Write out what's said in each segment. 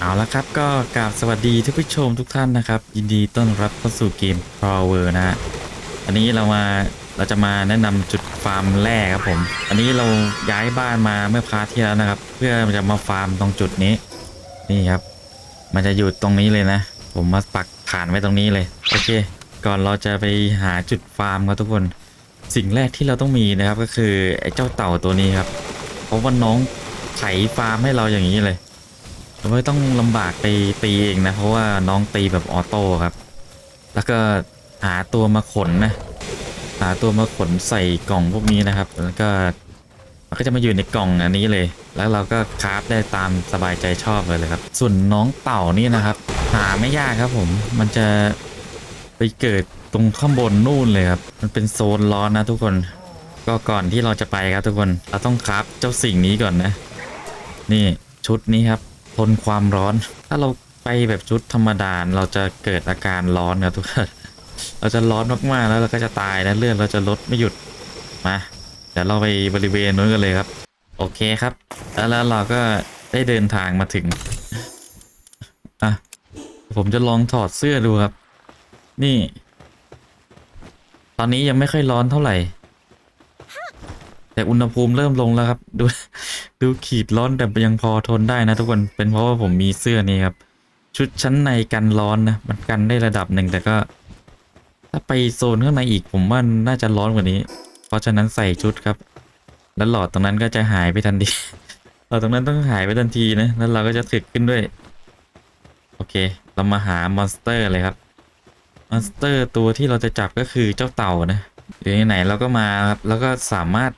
เอาละครับก็กราบสวัสดีท่านผู้ชมทุกท่านนะครับ ยินดีต้อนรับเข้าสู่เกม Power นะฮะอันนี้เรามาเราจะมาแนะนำจุดฟาร์มแร่ครับผม อันนี้เราย้ายบ้านมาเมื่อพาร์ทที่แล้วนะครับ เพื่อจะมาฟาร์มตรงจุดนี้ นี่ครับ มันจะอยู่ตรงนี้เลยนะ ผมมาปักฐานไว้ตรงนี้เลยโอเค ก่อนเราจะไปหาจุดฟาร์มครับทุกคนสิ่งแรกที่เราต้องมีนะครับก็คือไอ้เจ้าเต่าตัวนี้ครับเพราะว่าน้องไถฟาร์มให้เราอย่างนี้เลย เราไม่ต้องลำบากไปตีเองนะ เพราะว่าน้องตีแบบออโต้ครับ แล้วก็หาตัวมาขนนะ หาตัวมาขนใส่กล่องพวกนี้นะครับ แล้วก็มันก็จะมาอยู่ในกล่องอันนี้เลย แล้วเราก็คราฟได้ตามสบายใจชอบเลยเลยครับ ส่วนน้องเต่านี่นะครับ หาไม่ยากครับผม มันจะไปเกิดตรงข้างบนนู่นเลยครับ มันเป็นโซนร้อนนะทุกคน ก็ก่อนที่เราจะไปครับทุกคน เราต้องคราฟเจ้าสิ่งนี้ก่อนนะ นี่ชุดนี้ครับ ทนความร้อน ถ้าเราไปแบบชุดธรรมดาเราจะเกิดอาการร้อนครับทุกคนเราจะร้อนมากๆแล้วเราก็จะตายนะเลือดเราจะลดไม่หยุดมาเดี๋ยวเราไปบริเวณนู้นกันเลยครับ โอเคครับ แล้วแล้วเราก็ได้เดินทางมาถึงอะผมจะลองถอดเสื้อดูครับ นี่ ตอนนี้ยังไม่ค่อยร้อนเท่าไหร่ แต่อุณหภูมิเริ่มลงแล้วครับ ดูดูขีดร้อนแต่ยังพอทนได้นะทุกคนเป็นเพราะว่าผมมีเสื้อนี้ครับ ชุดชั้นในกันร้อนนะมันกันได้ระดับหนึ่งแต่ก็ ถ้าไปโซนข้างในอีกผมว่าน่าจะร้อนกว่านี้ เพราะฉะนั้นใส่ชุดครับ แล้วหลอดตรงนั้นก็จะหายไปทันทีหลอดตรงนั้นต้องหายไปทันทีนะแล้วเราก็จะถึกขึ้นด้วย โอเค เรามาหามอนสเตอร์เลยครับมอนสเตอร์ตัวที่เราจะจับก็คือเจ้าเต่านะอยู่ไหนเราก็มาครับแล้วก็สามารถ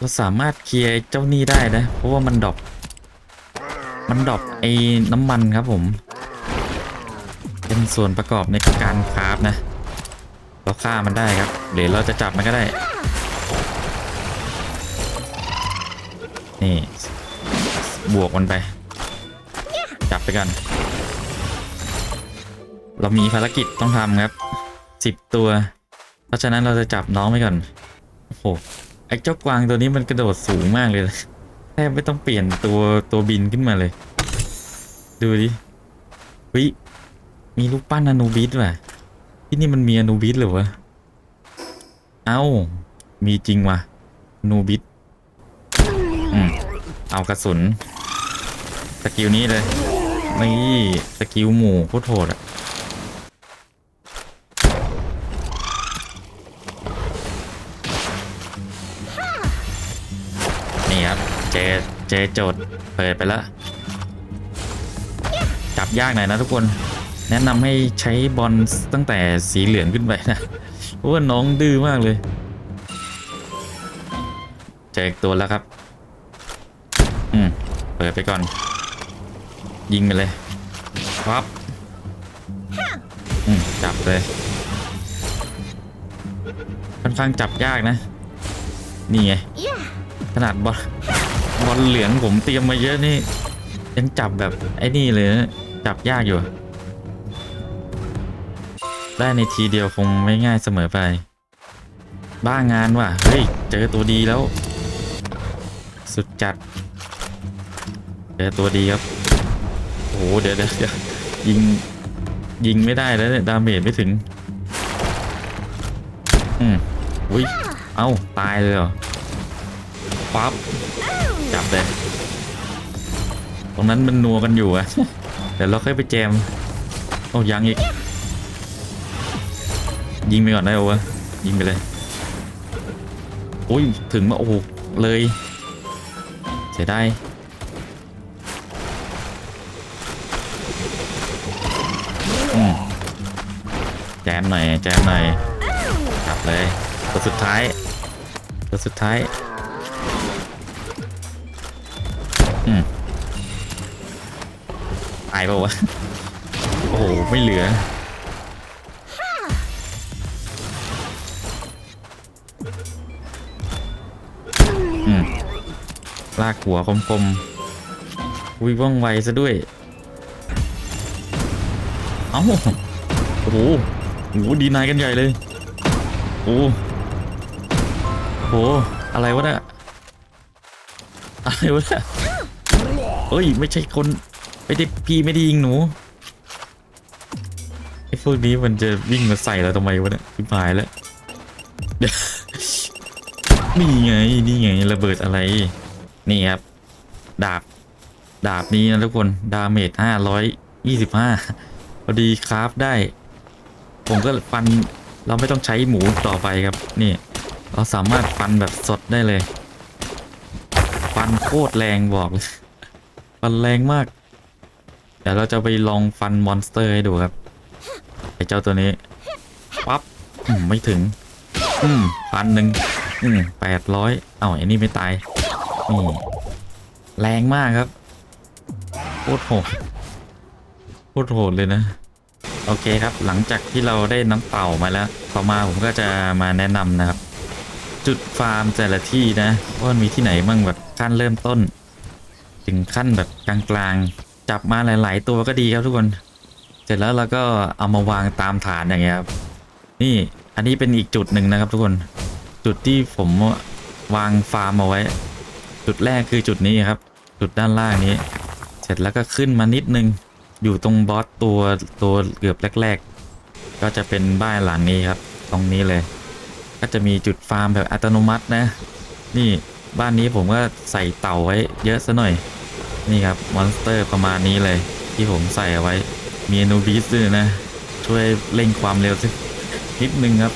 เราสามารถเคลียร์เจ้านี่ได้นะ เพราะว่ามันดรอปมันดรอปไอ้น้ำมันครับผม เป็นส่วนประกอบในการคราฟนะ เราฆ่ามันได้ครับหรือเราจะจับมันก็ได้ นี่ บวกมันไป จับไปกัน เรามีภารกิจต้องทำครับสิบตัว เพราะฉะนั้นเราจะจับน้องไปก่อน โอ้โห ไอ้เจ้ากวางตัวนี้มันกระโดดสูงมากเลยแทบไม่ต้องเปลี่ยนตัวตัวบินขึ้นมาเลย ดูดิวิมีรูปปั้นอนูบิสว่ะ ที่นี่มันมีอนูบิสหรอวะ เอ้า มีจริงว่ะอนูบิสอืมเอากระสุน สกิลนี้เลย นี่ สกิลหมู่โคตรโหดอะ เจโจทย์เปิดไปแล้วจับยากหน่อยนะทุกคน แนะนำให้ใช้บอลตั้งแต่สีเหลืองขึ้นไปนะเพราะว่าน้องดื้อมากเลย เจออีกตัวแล้วครับ อืม เปิดไปก่อน ยิงไปเลยครับอืม จับเลยค่อนข้างจับยากนะ นี่ไง ขนาดบอล บอลเหลืองผมเตรียมมาเยอะนี่ ยังจับแบบไอ้นี่เลยนะจับยากอยู่ ได้ในทีเดียวคงไม่ง่ายเสมอไป บ้างานว่ะ เฮ้ย เจอตัวดีแล้ว สุดจัด เจอตัวดีครับโอ้โหเดี๋ยวเดี๋ยวยิง ยิงไม่ได้แล้วเนี่ย ดาเมจไม่ถึง อืมอุ้ย เอ้า ตายเลยเหรอปั๊บ จับเลย ตรงนั้นมันนัวกันอยู่อะเดี๋ยวเราค่อยไปแจม โอ้ยังอีก ยิงไปก่อนได้โอวะยิงไปเลย อุ้ย ถึงมาโอ้เลยเสียดายแจมหน่อย แจมหน่อยจับเลยตัวสุดท้ายตัวสุดท้ายายเปล่าวะ โอ้โห ไม่เหลือ อืม ลากหัวคมๆอุ้ยว่องไวซะด้วย เอ้า โอ้โหโอ้โหดีนายกันใหญ่เลย โอ้โห อะไรวะเนี่ยอะไรวะเนี่ยเฮ้ย ไม่ใช่คน ไม่ได้พี่ไม่ได้ยิงหนูไอ้พวกนี้มันจะวิ่งมาใส่เราทำไมวะเนี่ยพิพายแล้วนี่ไงนี่ไงระเบิดอะไร นี่ครับ ดาบ ดาบนี้นะทุกคน ดาเมจห้าร้อยยี่สิบห้าพอดีคราฟได้ ผมก็ฟันเราไม่ต้องใช้หมูต่อไปครับ นี่ เราสามารถฟันแบบสดได้เลย ฟันโคตรแรงบอกเลยฟันแรงมาก ดี๋ยวเราจะไปลองฟันมอนสเตอร์ให้ดูครับไอ้เจ้าตัวนี้ปั๊บไม่ถึง อืมพันหนึ่งอืมแปดร้อยเอ้าไอ้นี่ไม่ตายนี่แรงมากครับโคตรโหดโคตรโหดเลยนะ โอเคครับหลังจากที่เราได้น้ำเต่ามาแล้ว ต่อมาผมก็จะมาแนะนำนะครับ จุดฟาร์มแต่ละที่นะว่ามันมีที่ไหนบ้างแบบขั้นเริ่มต้น ถึงขั้นแบบกลางๆ จับมาหลาย ๆ ตัวก็ดีครับทุกคน เสร็จแล้วเราก็เอามาวางตามฐานอย่างเงี้ยครับ นี่อันนี้เป็นอีกจุดหนึ่งนะครับทุกคน จุดที่ผมวางฟาร์มเอาไว้ จุดแรกคือจุดนี้ครับ จุดด้านล่างนี้ เสร็จแล้วก็ขึ้นมานิดนึง อยู่ตรงบอสตัวตัวเกือบแรก ๆ ก็จะเป็นบ้านหลังนี้ครับ ตรงนี้เลย ก็จะมีจุดฟาร์มแบบอัตโนมัตินะ นี่บ้านนี้ผมก็ใส่เต่าไว้เยอะซะหน่อย นี่ครับมอนสเตอร์ประมาณนี้เลย ที่ผมใส่เอาไว้ มีอนูบิสด้วยนะ ช่วยเร่งความเร็วสักนิดนึงครับ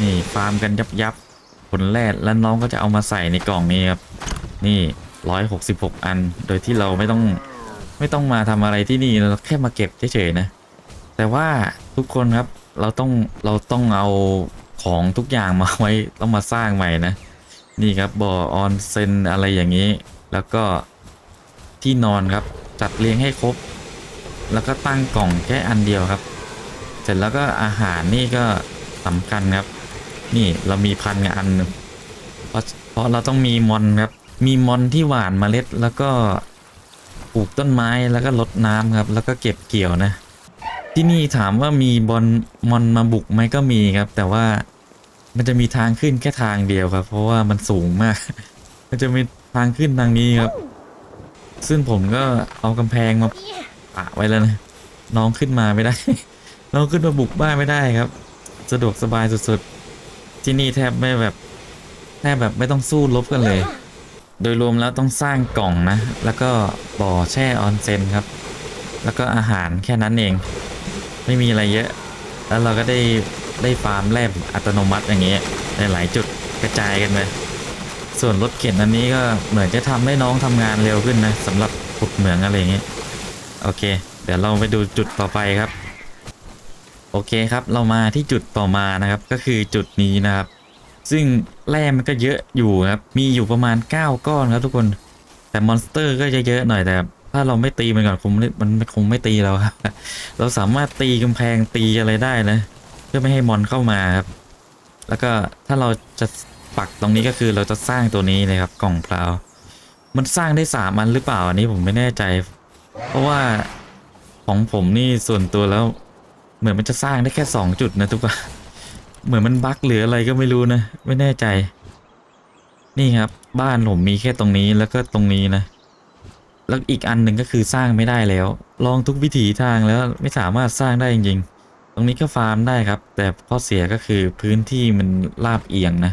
นี่ฟาร์มกันยับยับผลแรกแล้วน้องก็จะเอามาใส่ในกล่องนี้ครับ นี่ร้อยหกสิบหกอัน โดยที่เราไม่ต้องไม่ต้องมาทำอะไรที่นี่เราแค่มาเก็บเฉยๆนะ แต่ว่าทุกคนครับเราต้องเราต้องเอาของทุกอย่างมาไว้ต้องมาสร้างใหม่นะ นี่ครับบ่อออนเซนอะไรอย่างนี้ แล้วก็ ที่นอนครับ จัดเรียงให้ครบ แล้วก็ตั้งกล่องแค่อันเดียวครับ เสร็จแล้วก็อาหารนี่ก็สำคัญครับ นี่เรามีพันกับอันหนึ่งเพราะเพราะเราต้องมีมอนครับ มีมอนที่หวานเมล็ด แล้วก็ปลูกต้นไม้แล้วก็รดน้ำครับ แล้วก็เก็บเกี่ยวนะ ที่นี่ถามว่ามีบอลมอนมาบุกไหมก็มีครับ แต่ว่ามันจะมีทางขึ้นแค่ทางเดียวครับ เพราะว่ามันสูงมาก มันจะมีทางขึ้นทางนี้ครับ ซึ่งผมก็เอากำแพงมาปะไว้แล้วนะ น้องขึ้นมาไม่ได้ น้องขึ้นมาบุกบ้านไม่ได้ครับ สะดวกสบายสุดๆ ที่นี่แทบไม่แบบแทบแบบไม่ต้องสู้รบกันเลย โดยรวมแล้วต้องสร้างกล่องนะ แล้วก็บ่อแช่ออนเซ็นครับ แล้วก็อาหารแค่นั้นเอง ไม่มีอะไรเยอะ แล้วเราก็ได้ได้ฟาร์มแลบอัตโนมัติอย่างเงี้ยในหลายจุดกระจายกันไป ส่วนรถเข็นอันนี้ก็เหมือนจะทำให้น้องทำงานเร็วขึ้นนะสำหรับขุดเหมืองอะไรเงี้ยโอเค เดี๋ยวเราไปดูจุดต่อไปครับ โอเคครับเรามาที่จุดต่อมานะครับ ก็คือจุดนี้นะครับ ซึ่งแร่มันก็เยอะอยู่ครับมีอยู่ประมาณ 9 ก้อนครับทุกคน แต่มอนสเตอร์ก็จะเยอะหน่อยแต่ถ้าเราไม่ตีมันก่อนคงม่มันคงไม่ตีเราครับเราสามารถตีกำแพงตีอะไรได้นะ เพื่อไม่ให้มอนเข้ามาครับ แล้วก็ถ้าเราจะ ปักตรงนี้ก็คือเราจะสร้างตัวนี้เลยครับกล่องเพลามันสร้างได้สามอันหรือเปล่าอันนี้ผมไม่แน่ใจ เพราะว่าของผมนี่ส่วนตัวแล้ว เหมือนมันจะสร้างได้แค่สองจุดนะทุกคนเหมือนมันบั๊กหรืออะไรก็ไม่รู้นะ ไม่แน่ใจ นี่ครับ บ้านผมมีแค่ตรงนี้แล้วก็ตรงนี้นะ แล้วอีกอันหนึ่งก็คือสร้างไม่ได้แล้ว ลองทุกวิถีทางแล้วไม่สามารถสร้างได้จริงๆตรงนี้ก็ฟาร์มได้ครับ แต่ข้อเสียก็คือพื้นที่มันราบเอียงนะ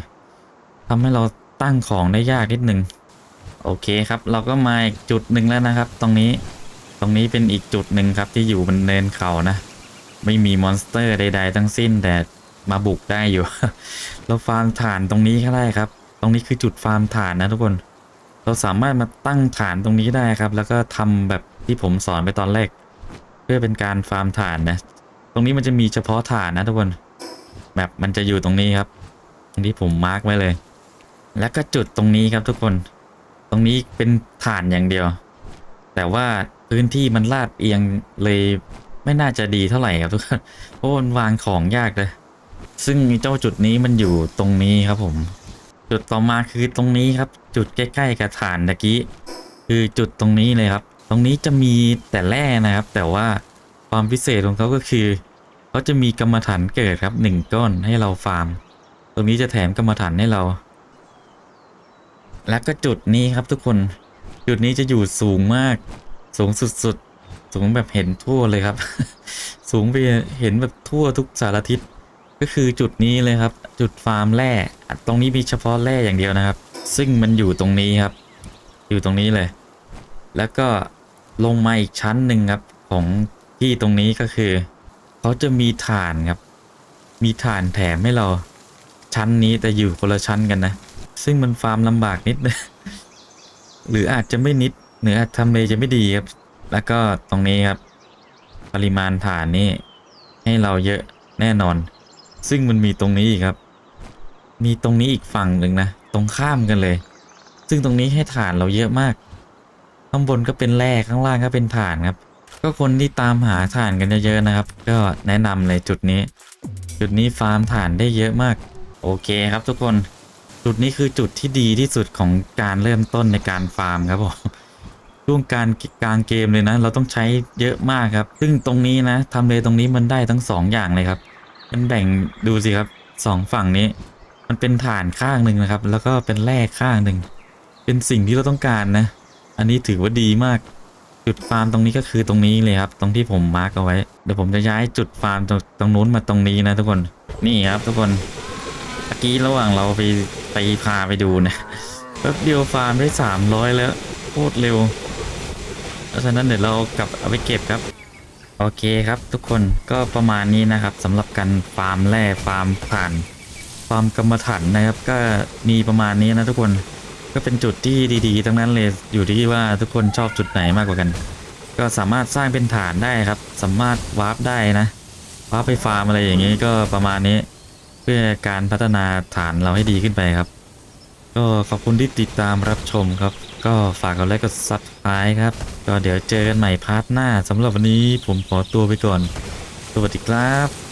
ทำให้เราตั้งของได้ยากนิดหนึ่งโอเคครับ เราก็มาอีกจุดหนึ่งแล้วนะครับ ตรงนี้ตรงนี้เป็นอีกจุดหนึ่งครับที่อยู่บนเนินเขานะ ไม่มีมอนสเตอร์ใด ๆ ทั้งสิ้นแต่มาบุกได้อยู่ เราฟาร์มฐานตรงนี้ก็ได้ครับ ตรงนี้คือจุดฟาร์มฐานนะทุกคน เราสามารถมาตั้งฐานตรงนี้ได้ครับ แล้วก็ทำแบบที่ผมสอนไปตอนแรก เพื่อเป็นการฟาร์มฐานนะ ตรงนี้มันจะมีเฉพาะฐานนะทุกคนแบบมันจะอยู่ตรงนี้ครับตรงที่ผมมาร์กไว้เลย แล้วก็จุดตรงนี้ครับทุกคน ตรงนี้เป็นฐานอย่างเดียว แต่ว่าพื้นที่มันลาดเอียงเลยไม่น่าจะดีเท่าไหร่ครับทุกคน เพราะมันวางของยากเลย ซึ่งเจ้าจุดนี้มันอยู่ตรงนี้ครับผม จุดต่อมาคือตรงนี้ครับ จุดใกล้ๆกับฐานตะกี้ คือจุดตรงนี้เลยครับ ตรงนี้จะมีแต่แร่นะครับ แต่ว่าความพิเศษของเขาก็คือเขาจะมีกรรมฐานเกิดครับหนึ่งก้อนให้เราฟาร์ม ตรงนี้จะแถมกรรมฐานให้เรา แล้วก็จุดนี้ครับทุกคน จุดนี้จะอยู่สูงมาก สูงสุดสูงแบบเห็นทั่วเลยครับ สูงไปเห็นแบบทั่วทุกสารทิศ ก็คือจุดนี้เลยครับ จุดฟาร์มแร่ ตรงนี้มีเฉพาะแร่อย่างเดียวนะครับ ซึ่งมันอยู่ตรงนี้ครับ อยู่ตรงนี้เลย แล้วก็ลงมาอีกชั้นหนึ่งครับของที่ตรงนี้ก็คือเขาจะมีฐานครับ มีฐานแถมให้เราชั้นนี้แต่อยู่คนละชั้นกันนะ ซึ่งมันฟาร์มลำบากนิดนึงหรืออาจจะไม่นิดหรืออาจทำเลจะไม่ดีครับ แล้วก็ตรงนี้ครับ ปริมาณฐานนี่ให้เราเยอะแน่นอน ซึ่งมันมีตรงนี้อีกครับ มีตรงนี้อีกฝั่งหนึ่งนะ ตรงข้ามกันเลย ซึ่งตรงนี้ให้ฐานเราเยอะมาก ข้างบนก็เป็นแร่ข้างล่างก็เป็นฐานครับ ก็คนที่ตามหาฐานกันเยอะๆนะครับ ก็แนะนำเลยจุดนี้ จุดนี้ฟาร์มฐานได้เยอะมาก โอเคครับทุกคน จุดนี้คือจุดที่ดีที่สุดของการเริ่มต้นในการฟาร์มครับผมช่วงการกลางเกมเลยนะ เราต้องใช้เยอะมากครับ ซึ่งตรงนี้นะทำเลตรงนี้มันได้ทั้งสองอย่างเลยครับ มันแบ่งดูสิครับสองฝั่งนี้ มันเป็นฐานข้างหนึ่งนะครับ แล้วก็เป็นแร่ข้างหนึ่งเป็นสิ่งที่เราต้องการนะ อันนี้ถือว่าดีมาก จุดฟาร์มตรงนี้ก็คือตรงนี้เลยครับ ตรงที่ผมมาร์กเอาไว้เดี๋ยวผมจะย้ายจุดฟาร์มตรงตรงนู้นมาตรงนี้นะทุกคนนี่ครับทุกคนเมื่อกี้ระหว่างเราไป ไปพาไปดูนะแป๊บเดียวฟาร์มได้สามร้อยแล้วโคตรเร็ว เพราะฉะนั้นเดี๋ยวเรากลับเอาไปเก็บครับ โอเคครับทุกคนก็ประมาณนี้นะครับสำหรับการฟาร์มแร่ฟาร์มผ่านฟาร์มกรรมฐานนะครับ ก็มีประมาณนี้นะทุกคนก็เป็นจุดที่ดีๆทั้งนั้นเลยอยู่ที่ว่าทุกคนชอบจุดไหนมากกว่ากัน ก็สามารถสร้างเป็นฐานได้ครับ สามารถวาร์ปได้นะวาร์ปไปฟาร์มอะไรอย่างนี้ก็ประมาณนี้ พื่อการพัฒนาฐานเราให้ดีขึ้นไปครับ ก็ขอบคุณที่ติดตามรับชมครับ ก็ฝากกดไลค์กดซับสไครต์ครับ ก็เดี๋ยวเจอกันใหม่พาร์ทหน้าสำหรับวันนี้ผมขอตัวไปก่อน สวัสดีครับ